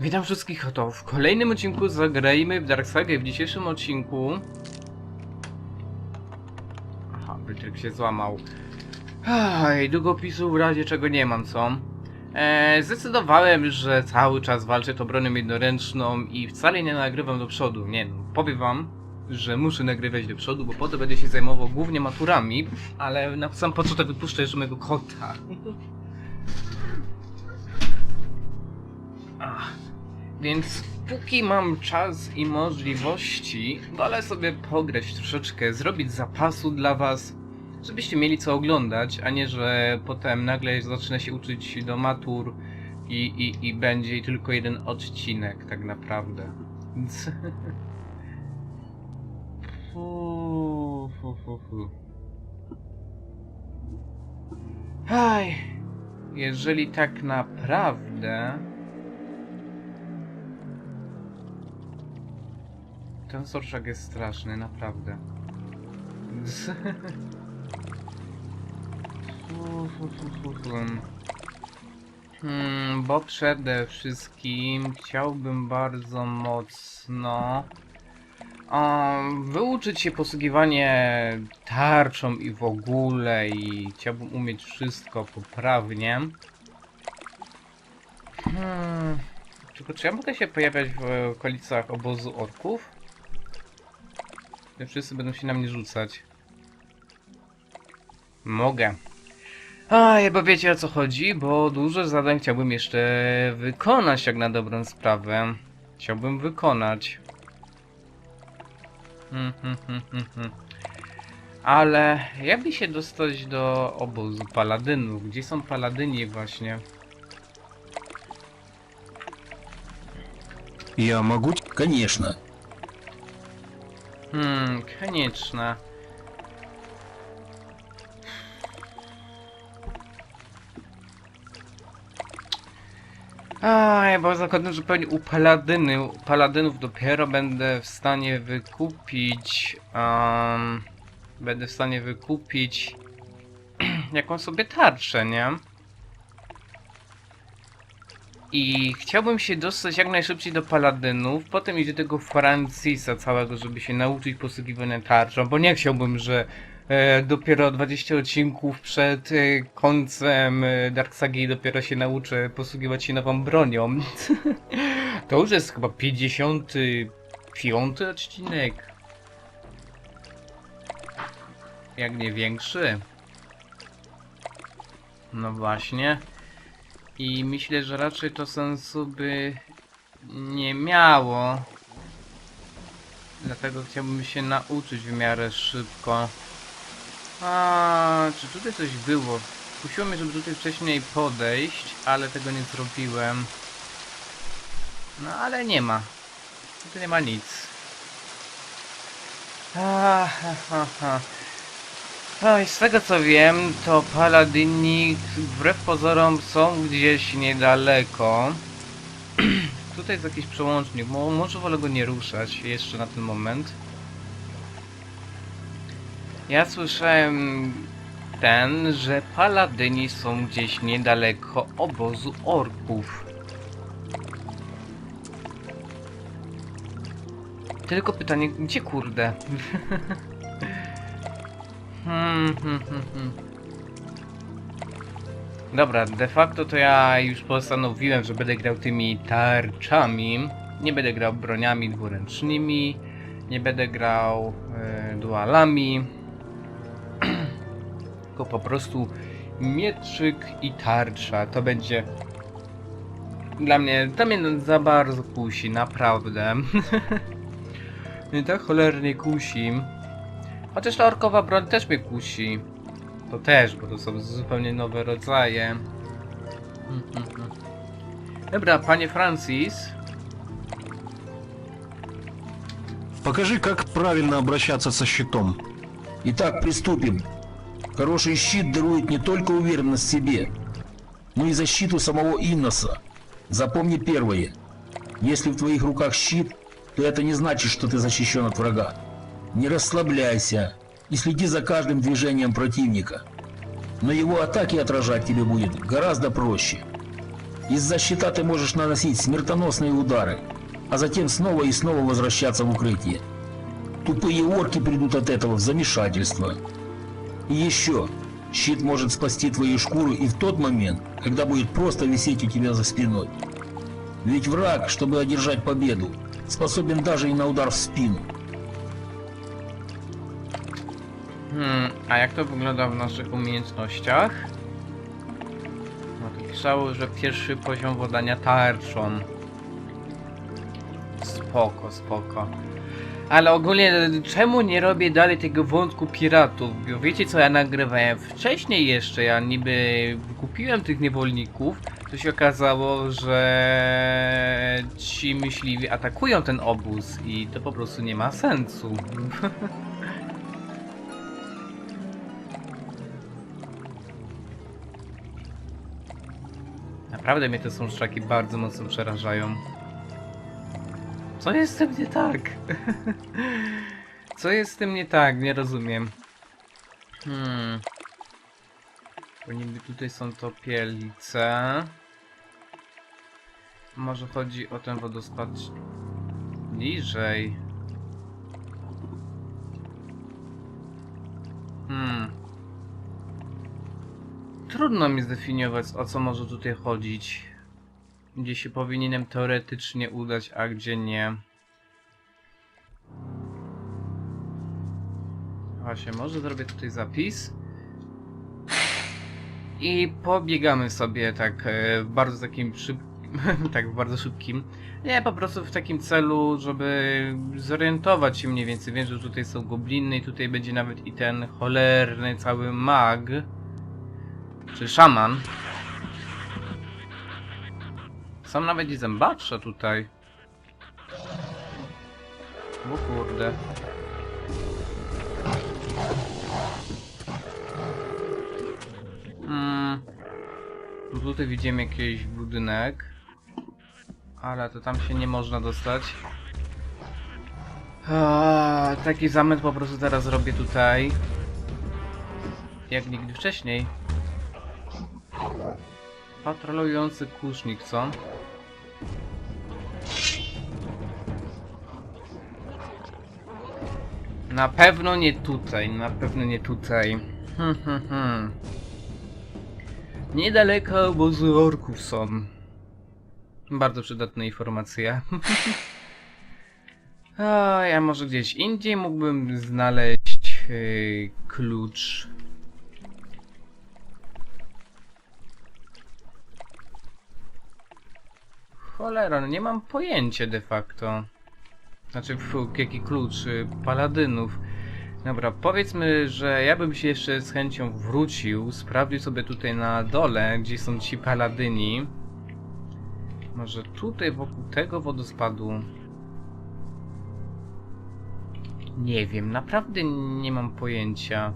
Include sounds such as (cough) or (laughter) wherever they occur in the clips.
Witam wszystkich oto w kolejnym odcinku zagrajmy w Dark Saga w dzisiejszym odcinku Aha, Wyczek się złamał Aj, długopisu w razie czego nie mam, co? Eee, zdecydowałem, że cały czas walczę tą bronią jednoręczną i wcale nie nagrywam do przodu. Nie no, powiem wam, że muszę nagrywać do przodu, bo potem będę się zajmował głównie maturami, ale na sam początek wypuszczę jeszcze mojego kota. (laughs) Ach, więc póki mam czas i możliwości, wolę sobie pograć troszeczkę, zrobić zapasu dla was, żebyście mieli co oglądać, a nie, że potem nagle zacznę się uczyć do matur i, i, i będzie tylko jeden odcinek tak naprawdę. Więc... (laughs) Fu, fu, fu, fu. Aj, jeżeli tak naprawdę... Ten sorszak jest straszny, naprawdę. (laughs) Hmm, bo przede wszystkim chciałbym bardzo mocno um, wyuczyć się posługiwanie tarczą i w ogóle i chciałbym umieć wszystko poprawnie. Hmm, tylko czy ja mogę się pojawiać w okolicach obozu orków? Że wszyscy będą się na mnie rzucać. Mogę. A, bo wiecie o co chodzi, bo dużo zadań chciałbym jeszcze wykonać, jak na dobrą sprawę. Chciałbym wykonać. Hmm, hmm, hmm, hmm, hmm. Ale jakby się dostać do obozu paladynów? Gdzie są paladyni właśnie? Я могу... Конечно. Hmm, konieczne. Aj, bo zakładam, że pewnie u paladyny, u paladynów dopiero będę w stanie wykupić. Um, będę w stanie wykupić (clears throat) jaką sobie tarczę, nie? I chciałbym się dostać jak najszybciej do paladynów, potem do tego Francisa całego, żeby się nauczyć posługiwania tarczą, bo nie chciałbym, że e, dopiero 20 odcinków przed e, końcem e, Dark Sagi dopiero się nauczę posługiwać się nową bronią. (laughs) to już jest chyba 55 odcinek. Jak nie większy. No właśnie. I myślę, że raczej to sensu by nie miało. Dlatego chciałbym się nauczyć w miarę szybko. A, czy tutaj coś było? Kusiło mnie, żeby tutaj wcześniej podejść, ale tego nie zrobiłem. No ale nie ma. Tutaj nie ma nic. Ah, ha, ha, ha. Oj, z tego co wiem, to paladyni wbrew pozorom są gdzieś niedaleko. (clears throat) Tutaj jest jakiś przełącznik, mo może wolę go nie ruszać jeszcze na ten moment. Ja słyszałem ten, że paladyni są gdzieś niedaleko obozu orków. Tylko pytanie, gdzie kurde? (laughs) Hmm, hmm, hmm. Dobra, de facto to ja już postanowiłem, że będę grał tymi tarczami. Nie będę grał broniami dwuręcznymi. Nie będę grał e, dualami. (clears throat) Tylko po prostu mieczyk i tarcza. To będzie dla mnie, to mnie za bardzo kusi, naprawdę. (laughs) mnie tak cholernie kusi. Chociaż ta orkowa broń też mnie kusi. To też, bo to są zupełnie nowe rodzaje. Mhm. Dobra, panie Francis. Покажи, как правильно обращаться со щитом. Итак, приступим. Хороший щит дарует не только уверенность в себе, но и защиту самого Инноса. Запомни первое. Если в твоих руках щит, то это не значит, что ты защищен от врага. Не расслабляйся и следи за каждым движением противника. Но его атаки отражать тебе будет гораздо проще. Из-за щита ты можешь наносить смертоносные удары, а затем снова и снова возвращаться в укрытие. Тупые орки придут от этого в замешательство. И еще, щит может спасти твою шкуру и в тот момент, когда будет просто висеть у тебя за спиной. Ведь враг, чтобы одержать победу, способен даже и на удар в спину. Hmm, a jak to wygląda w naszych umiejętnościach? No to pisało, że pierwszy poziom władania tarczą. Spoko, spoko. Ale ogólnie, czemu nie robię dalej tego wątku piratów? Bo wiecie co ja nagrywałem wcześniej jeszcze, ja niby kupiłem tych niewolników, to się okazało, że ci myśliwi atakują ten obóz i to po prostu nie ma sensu. (laughs) Naprawdę mnie te sączaki bardzo mocno przerażają. Co jest z tym nie tak? (laughs) Co jest z tym nie tak? Nie rozumiem. Hmm. Bo niby tutaj są topielce. Może chodzi o ten wodospad niżej. Trudno mi zdefiniować, o co może tutaj chodzić. Gdzie się powinienem teoretycznie udać, a gdzie nie. Właśnie, może zrobię tutaj zapis. I pobiegamy sobie tak e, w bardzo takim szybkim, (laughs) tak w bardzo szybkim. Nie, po prostu w takim celu, żeby zorientować się mniej więcej. Wiem, że tutaj są gobliny i tutaj będzie nawet i ten cholerny cały mag. Czy szaman. Są nawet i zębacze tutaj. O kurde. Mm. No Tutaj widzimy jakiś budynek. Ale to tam się nie można dostać. A, taki zamęt po prostu teraz robię tutaj. Jak nigdy wcześniej. Patrolujący kusznik, co? Na pewno nie tutaj, na pewno nie tutaj. Hmm, hmm, hmm. Niedaleko obozu orków są. Bardzo przydatne informacje. (laughs) A ja może gdzieś indziej mógłbym znaleźć yy, klucz. Cholera, no nie mam pojęcia de facto. Znaczy, fu, jaki klucz y, paladynów. Dobra, powiedzmy, że ja bym się jeszcze z chęcią wrócił, sprawdził sobie tutaj na dole, gdzie są ci paladyni. Może tutaj wokół tego wodospadu. Nie wiem, naprawdę nie mam pojęcia.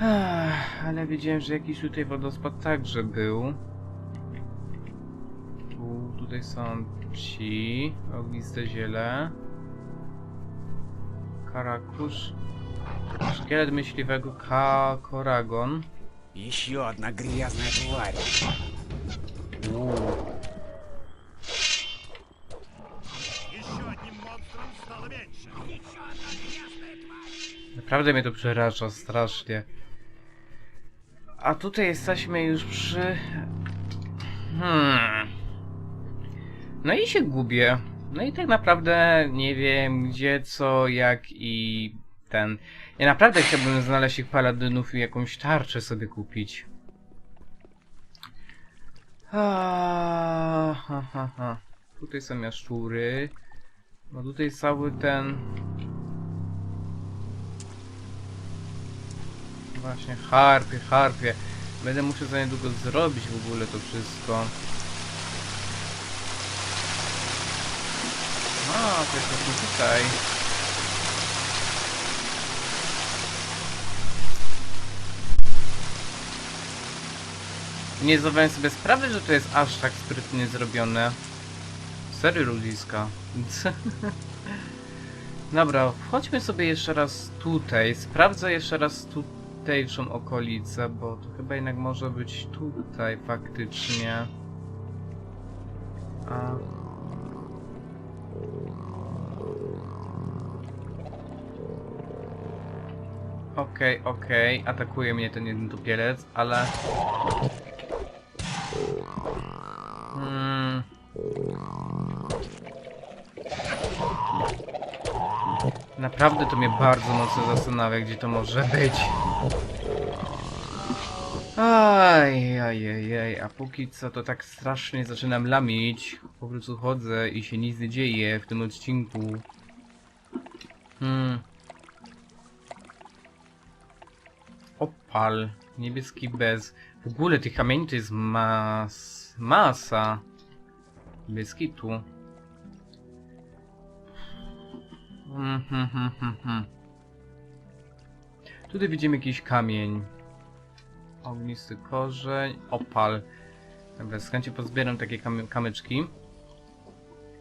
Ach, ale wiedziałem, że jakiś tutaj wodospad także był. Tu, tutaj są ci ogniste ziele. Karakusz. Szkielet myśliwego Ka Koragon. Еще одна грязная тварь. Naprawdę mnie to przeraża strasznie. A tutaj jesteśmy już przy... Hmm... No i się gubię. No i tak naprawdę nie wiem gdzie, co, jak i ten... Ja naprawdę chciałbym znaleźć ich paladynów i jakąś tarczę sobie kupić. Ha, ha, ha. Tutaj są jaszczury. No tutaj cały ten... Właśnie, harpie, harpie. Będę musiał za niedługo zrobić w ogóle to wszystko. Właśnie tutaj. Nie zdawałem sobie sprawy, że to jest aż tak sprytnie zrobione. Serio ludziska. (laughs) Dobra, chodźmy sobie jeszcze raz tutaj. Sprawdzę jeszcze raz tutejszą okolicę, bo to chyba jednak może być tutaj faktycznie. A. Okej, okej, atakuje mnie ten jeden tupielec, ale... Hmm. Naprawdę to mnie bardzo mocno zastanawia, gdzie to może być. Aj, aj, aj, a póki co to tak strasznie zaczynam lamić. Po prostu chodzę i się nic nie dzieje w tym odcinku. Hmm. Opal, niebieski bez. W ogóle tych kamieni to jest mas... masa. Bez kitu. Hmm, hmm, hmm, hmm, hmm. Tutaj widzimy jakiś kamień. Ognisty korzeń, opal. Dobra, z chęci pozbieram takie kamy kamyczki.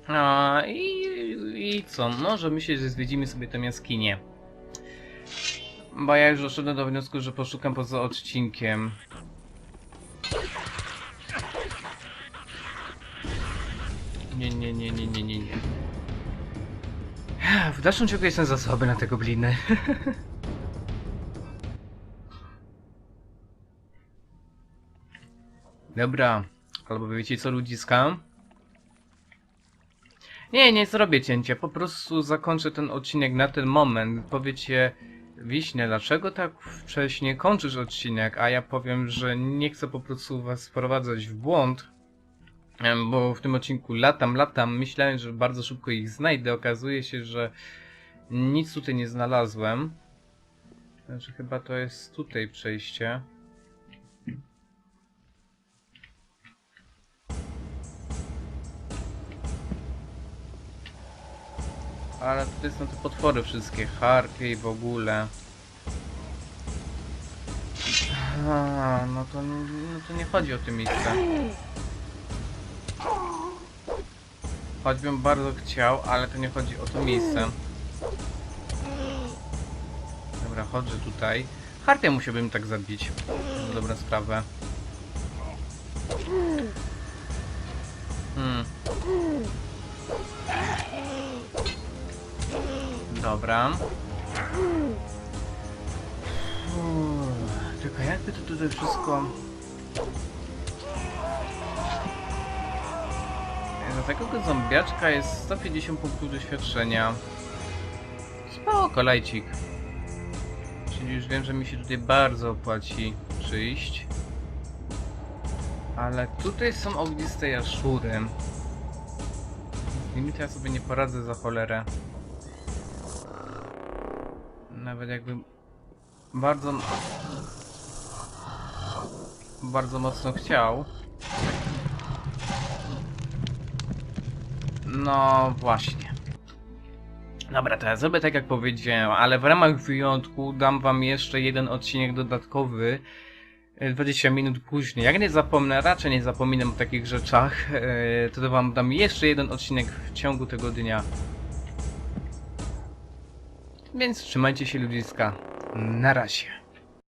A, i, I co? Może myślę, że zwiedzimy sobie tę jaskinię. Bo ja już doszedłem do wniosku, że poszukam poza odcinkiem. Nie, nie, nie, nie, nie, nie, nie. W dalszym ciągu jestem za słaby na te gobliny. (laughs) Dobra, albo wiecie co ludziska? Nie, nie zrobię cięcia, po prostu zakończę ten odcinek na ten moment. Powiecie, Wiśnie, dlaczego tak wcześnie kończysz odcinek, a ja powiem, że nie chcę po prostu was wprowadzać w błąd, bo w tym odcinku latam, latam, myślałem, że bardzo szybko ich znajdę, okazuje się, że nic tutaj nie znalazłem. Znaczy chyba to jest tutaj przejście. Ale tutaj są te potwory wszystkie, harpie i w ogóle. A, no to, no to nie chodzi o to miejsce. Choćbym bardzo chciał, ale to nie chodzi o to miejsce. Dobra, chodzę tutaj. Harpie musiałbym tak zabić. Na dobrą sprawę. Hmm. Dobra. Uff, Tylko jakby to tutaj wszystko... Za takiego zombiaczka jest 150 punktów doświadczenia. Spoko, lajcik. Czyli już wiem, że mi się tutaj bardzo opłaci przyjść. Ale tutaj są ogniste jaszczury. Z nimi to ja sobie nie poradzę za cholerę. Nawet jakbym bardzo bardzo mocno chciał. No właśnie. Dobra, ja zrobię tak jak powiedziałem, ale w ramach wyjątku dam wam jeszcze jeden odcinek dodatkowy. e, 20 minut później. Jak nie zapomnę, raczej nie zapominam o takich rzeczach, e, to wam dam jeszcze jeden odcinek w ciągu tego dnia. Więc trzymajcie się ludziska. Na razie.